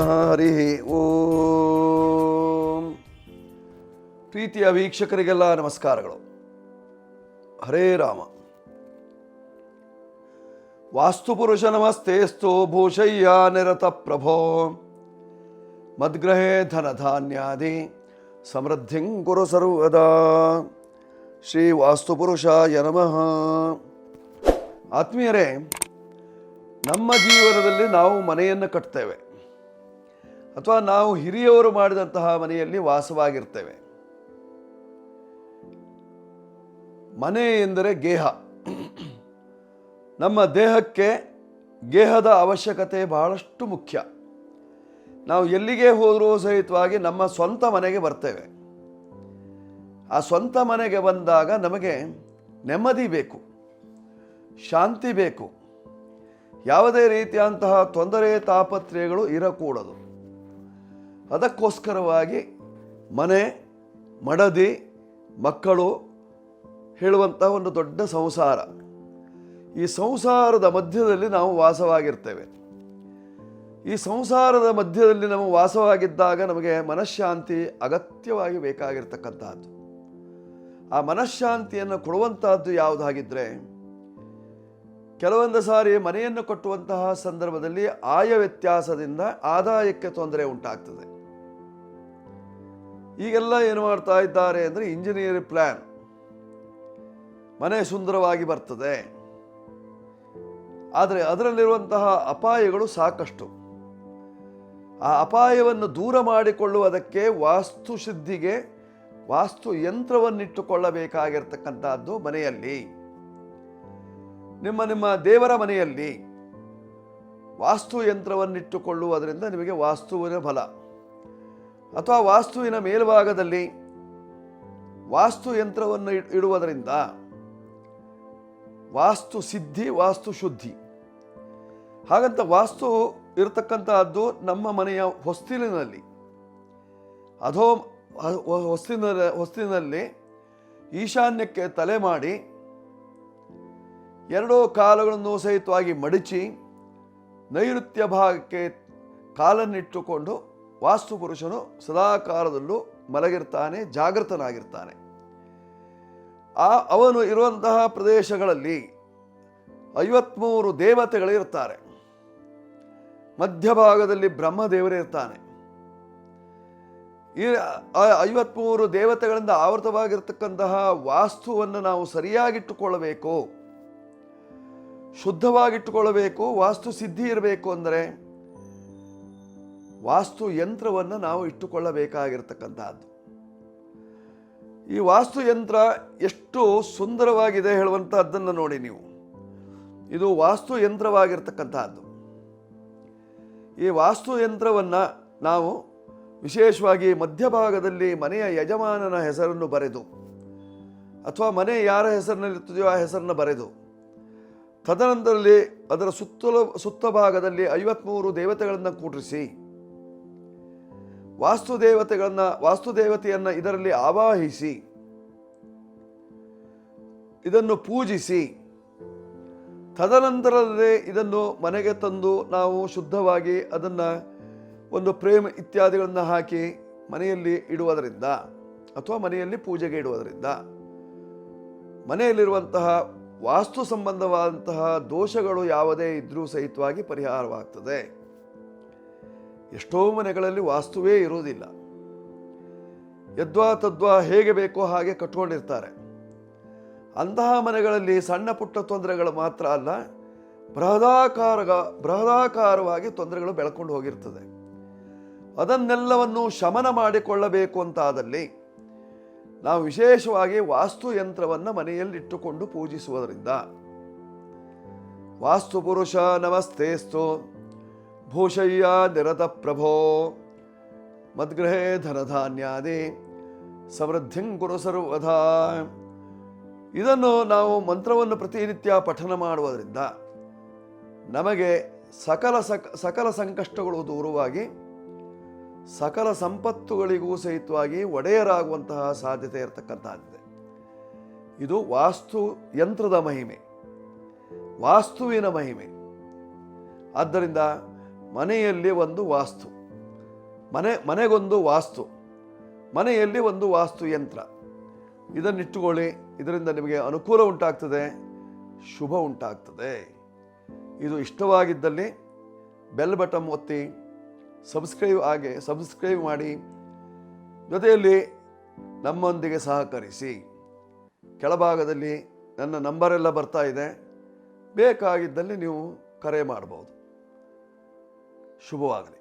ಹರಿ ಓಂ. ಪ್ರೀತಿಯ ವೀಕ್ಷಕರಿಗೆಲ್ಲ ನಮಸ್ಕಾರಗಳು. ಹರೇ ರಾಮ. ವಾಸ್ತುಪುರುಷ ನಮಸ್ತೇಸ್ತು ಭೂಷಯ್ಯ ನಿರತ ಪ್ರಭೋ. ಮದ್ಗ್ರಹೇ ಧನಧಾನ್ಯಾದಿ ಸಮೃದ್ಧಿಂ ಗುರು ಸರ್ವದಾ. ಶ್ರೀ ವಾಸ್ತುಪುರುಷಾಯ ನಮಃ. ಆತ್ಮೀಯರೇ, ನಮ್ಮ ಜೀವನದಲ್ಲಿ ನಾವು ಮನೆಯನ್ನು ಕಟ್ತೇವೆ. ಅಥವಾ ನಾವು ಹಿರಿಯವರು ಮಾಡಿದಂತಹ ಮನೆಯಲ್ಲಿ ವಾಸವಾಗಿರ್ತೇವೆ. ಮನೆ ಎಂದರೆ ಗೇಹ. ನಮ್ಮ ದೇಹಕ್ಕೆ ಗೇಹದ ಅವಶ್ಯಕತೆ ಬಹಳಷ್ಟು ಮುಖ್ಯ. ನಾವು ಎಲ್ಲಿಗೆ ಹೋದರೂ ಸಹಿತವಾಗಿ ನಮ್ಮ ಸ್ವಂತ ಮನೆಗೆ ಬರ್ತೇವೆ. ಆ ಸ್ವಂತ ಮನೆಗೆ ಬಂದಾಗ ನಮಗೆ ನೆಮ್ಮದಿ ಬೇಕು, ಶಾಂತಿ ಬೇಕು. ಯಾವುದೇ ರೀತಿಯಂತಹ ತೊಂದರೆ ತಾಪತ್ರಯಗಳು ಇರಕೂಡದು. ಅದಕ್ಕೋಸ್ಕರವಾಗಿ ಮನೆ, ಮಡದಿ, ಮಕ್ಕಳು ಹೇಳುವಂಥ ಒಂದು ದೊಡ್ಡ ಸಂಸಾರ. ಈ ಸಂಸಾರದ ಮಧ್ಯದಲ್ಲಿ ನಾವು ವಾಸವಾಗಿರ್ತೇವೆ. ಈ ಸಂಸಾರದ ಮಧ್ಯದಲ್ಲಿ ನಾವು ವಾಸವಾಗಿದ್ದಾಗ ನಮಗೆ ಮನಃಶಾಂತಿ ಅಗತ್ಯವಾಗಿ ಬೇಕಾಗಿರ್ತಕ್ಕಂಥದ್ದು ಆ ಮನಃಶಾಂತಿಯನ್ನು ಕೊಡುವಂತಹದ್ದು ಯಾವುದಾಗಿದ್ದರೆ ಕೆಲವೊಂದು ಸಾರಿ ಮನೆಯನ್ನು ಕಟ್ಟುವಂತಹ ಸಂದರ್ಭದಲ್ಲಿ ಆಯ ವ್ಯತ್ಯಾಸದಿಂದ ಆದಾಯಕ್ಕೆ ತೊಂದರೆ ಉಂಟಾಗ್ತದೆ. ಈಗೆಲ್ಲ ಏನು ಮಾಡ್ತಾ ಇದ್ದಾರೆ ಅಂದರೆ ಇಂಜಿನಿಯರ್ ಪ್ಲ್ಯಾನ್ ಮನೆ ಸುಂದರವಾಗಿ ಬರ್ತದೆ. ಆದರೆ ಅದರಲ್ಲಿರುವಂತಹ ಅಪಾಯಗಳು ಸಾಕಷ್ಟು. ಆ ಅಪಾಯವನ್ನು ದೂರ ಮಾಡಿಕೊಳ್ಳುವುದಕ್ಕೆ ವಾಸ್ತುಶುದ್ಧಿಗೆ ವಾಸ್ತು ಯಂತ್ರವನ್ನಿಟ್ಟುಕೊಳ್ಳಬೇಕಾಗಿರ್ತಕ್ಕಂಥದ್ದು ಮನೆಯಲ್ಲಿ. ನಿಮ್ಮ ನಿಮ್ಮ ದೇವರ ಮನೆಯಲ್ಲಿ ವಾಸ್ತು ಯಂತ್ರವನ್ನಿಟ್ಟುಕೊಳ್ಳುವುದರಿಂದ ನಿಮಗೆ ವಾಸ್ತುವಿನ ಬಲ. ಅಥವಾ ವಾಸ್ತುವಿನ ಮೇಲ್ಭಾಗದಲ್ಲಿ ವಾಸ್ತು ಯಂತ್ರವನ್ನು ಇಡುವುದರಿಂದ ವಾಸ್ತು ಸಿದ್ಧಿ, ವಾಸ್ತು ಶುದ್ಧಿ. ಹಾಗಂತ ವಾಸ್ತು ಇರತಕ್ಕಂತಹದ್ದು ನಮ್ಮ ಮನೆಯ ಹೊಸ್ತಿಲಿನಲ್ಲಿ. ಅಧೋ ಹೊಸ್ತಿನ ಹೊಸ್ತಿನಲ್ಲಿ ಈಶಾನ್ಯಕ್ಕೆ ತಲೆ ಮಾಡಿ ಎರಡೂ ಕಾಲುಗಳನ್ನು ಸಹಿತವಾಗಿ ಮಡಿಚಿ ನೈಋತ್ಯ ಭಾಗಕ್ಕೆ ಕಾಲನ್ನಿಟ್ಟುಕೊಂಡು ವಾಸ್ತು ಪುರುಷನು ಸದಾಕಾಲದಲ್ಲೂ ಮಲಗಿರ್ತಾನೆ, ಜಾಗೃತನಾಗಿರ್ತಾನೆ. ಆ ಅವನು ಇರುವಂತಹ ಪ್ರದೇಶಗಳಲ್ಲಿ ಐವತ್ಮೂರು ದೇವತೆಗಳಿರ್ತಾರೆ. ಮಧ್ಯಭಾಗದಲ್ಲಿ ಬ್ರಹ್ಮದೇವರಿರ್ತಾನೆ ಈ ಐವತ್ಮೂರು ದೇವತೆಗಳಿಂದ ಆವೃತವಾಗಿರ್ತಕ್ಕಂತಹ ವಾಸ್ತುವನ್ನು ನಾವು ಸರಿಯಾಗಿಟ್ಟುಕೊಳ್ಳಬೇಕು, ಶುದ್ಧವಾಗಿಟ್ಟುಕೊಳ್ಳಬೇಕು ವಾಸ್ತು ಸಿದ್ಧಿ ಇರಬೇಕು ಅಂದರೆ ವಾಸ್ತು ಯಂತ್ರವನ್ನು ನಾವು ಇಟ್ಟುಕೊಳ್ಳಬೇಕಾಗಿರ್ತಕ್ಕಂಥದ್ದು ಈ ವಾಸ್ತು ಯಂತ್ರ ಎಷ್ಟು ಸುಂದರವಾಗಿದೆ ಹೇಳುವಂಥದ್ದನ್ನು ನೋಡಿ ನೀವು. ಇದು ವಾಸ್ತು ಯಂತ್ರವಾಗಿರ್ತಕ್ಕಂಥದ್ದು ಈ ವಾಸ್ತು ಯಂತ್ರವನ್ನು ನಾವು ವಿಶೇಷವಾಗಿ ಮಧ್ಯಭಾಗದಲ್ಲಿ ಮನೆಯ ಯಜಮಾನನ ಹೆಸರನ್ನು ಬರೆದು, ಅಥವಾ ಮನೆ ಯಾರ ಹೆಸರಿನಲ್ಲಿರ್ತದೆಯೋ ಆ ಹೆಸರನ್ನು ಬರೆದು, ತದನಂತರದಲ್ಲಿ ಅದರ ಸುತ್ತಲೂ ಸುತ್ತ ಭಾಗದಲ್ಲಿ ಐವತ್ಮೂರು ದೇವತೆಗಳನ್ನು ಕೂಡಿಸಿ ವಾಸ್ತು ದೇವತೆಗಳನ್ನ ವಾಸ್ತು ದೇವತೆಯನ್ನು ಇದರಲ್ಲಿ ಆವಾಹಿಸಿ, ಇದನ್ನು ಪೂಜಿಸಿ ತದನಂತರದಲ್ಲಿ ಇದನ್ನು ಮನೆಗೆ ತಂದು ನಾವು ಶುದ್ಧವಾಗಿ ಅದನ್ನು ಒಂದು ಪ್ರೇಮ ಇತ್ಯಾದಿಗಳನ್ನು ಹಾಕಿ ಮನೆಯಲ್ಲಿ ಇಡುವುದರಿಂದ ಅಥವಾ ಮನೆಯಲ್ಲಿ ಪೂಜೆಗೆ ಇಡುವುದರಿಂದ ಮನೆಯಲ್ಲಿರುವಂತಹ ವಾಸ್ತು ಸಂಬಂಧವಾದಂತಹ ದೋಷಗಳು ಯಾವುದೇ ಇದ್ರೂ ಸಹಿತವಾಗಿ ಪರಿಹಾರವಾಗ್ತದೆ. ಎಷ್ಟೋ ಮನೆಗಳಲ್ಲಿ ವಾಸ್ತುವೇ ಇರುವುದಿಲ್ಲ. ಯದ್ವಾ ತದ್ವಾ ಹೇಗೆ ಬೇಕೋ ಹಾಗೆ ಕಟ್ಕೊಂಡಿರ್ತಾರೆ. ಅಂತಹ ಮನೆಗಳಲ್ಲಿ ಸಣ್ಣ ಪುಟ್ಟ ತೊಂದರೆಗಳು ಮಾತ್ರ ಅಲ್ಲ ಬೃಹದಾಕಾರ ಬೃಹದಾಕಾರವಾಗಿ ತೊಂದರೆಗಳು ಬೆಳ್ಕೊಂಡು ಹೋಗಿರ್ತದೆ. ಅದನ್ನೆಲ್ಲವನ್ನು ಶಮನ ಮಾಡಿಕೊಳ್ಳಬೇಕು ಅಂತಾದಲ್ಲಿ ನಾವು ವಿಶೇಷವಾಗಿ ವಾಸ್ತು ಯಂತ್ರವನ್ನು ಮನೆಯಲ್ಲಿಟ್ಟುಕೊಂಡು ಪೂಜಿಸುವುದರಿಂದ. ವಾಸ್ತು ಪುರುಷ ನಮಸ್ತೇಸ್ತು. ಭೂಷಯ್ಯ ನಿರತ ಪ್ರಭೋ, ಮದ್ಗೃಹೇ ಧನಧಾನ್ಯಾದಿ ಸಮೃದ್ಧಿಂ ಕುರು ಸರ್ವಧಾ ಇದನ್ನು ನಾವು ಮಂತ್ರವನ್ನು ಪ್ರತಿನಿತ್ಯ ಪಠನ ಮಾಡುವುದರಿಂದ ನಮಗೆ ಸಕಲ ಸಕ, ಸಕಲ ಸಂಕಷ್ಟಗಳು ದೂರವಾಗಿ, ಸಕಲ ಸಂಪತ್ತುಗಳಿಗೂ ಸಹಿತವಾಗಿ ಒಡೆಯರಾಗುವಂತಹ ಸಾಧ್ಯತೆ ಇರತಕ್ಕಂಥದ್ದಿದೆ ಇದು ವಾಸ್ತು ಯಂತ್ರದ ಮಹಿಮೆ, ವಾಸ್ತುವಿನ ಮಹಿಮೆ. ಆದ್ದರಿಂದ ಮನೆಯಲ್ಲಿ ಒಂದು ವಾಸ್ತು. ಮನೆ, ಮನೆಗೊಂದು ವಾಸ್ತು. ಮನೆಯಲ್ಲಿ ಒಂದು ವಾಸ್ತು ಯಂತ್ರ. ಇದನ್ನಿಟ್ಟುಕೊಳ್ಳಿ, ಇದರಿಂದ ನಿಮಗೆ ಅನುಕೂಲ ಉಂಟಾಗ್ತದೆ, ಶುಭ ಉಂಟಾಗ್ತದೆ. ಇದು ಇಷ್ಟವಾಗಿದ್ದಲ್ಲಿ ಬೆಲ್ ಬಟನ್ ಒತ್ತಿ, ಸಬ್ಸ್ಕ್ರೈಬ್ ಆಗಿ ಸಬ್ಸ್ಕ್ರೈಬ್ ಮಾಡಿ, ಜೊತೆಯಲ್ಲಿ ನಮ್ಮೊಂದಿಗೆ ಸಹಕರಿಸಿ. ಕೆಳಭಾಗದಲ್ಲಿ ನನ್ನ ನಂಬರೆಲ್ಲ ಬರ್ತಾ ಇದೆ. ಬೇಕಾಗಿದ್ದಲ್ಲಿ ನೀವು ಕರೆ ಮಾಡ್ಬೋದು. ಶುಭವಾಗಲಿ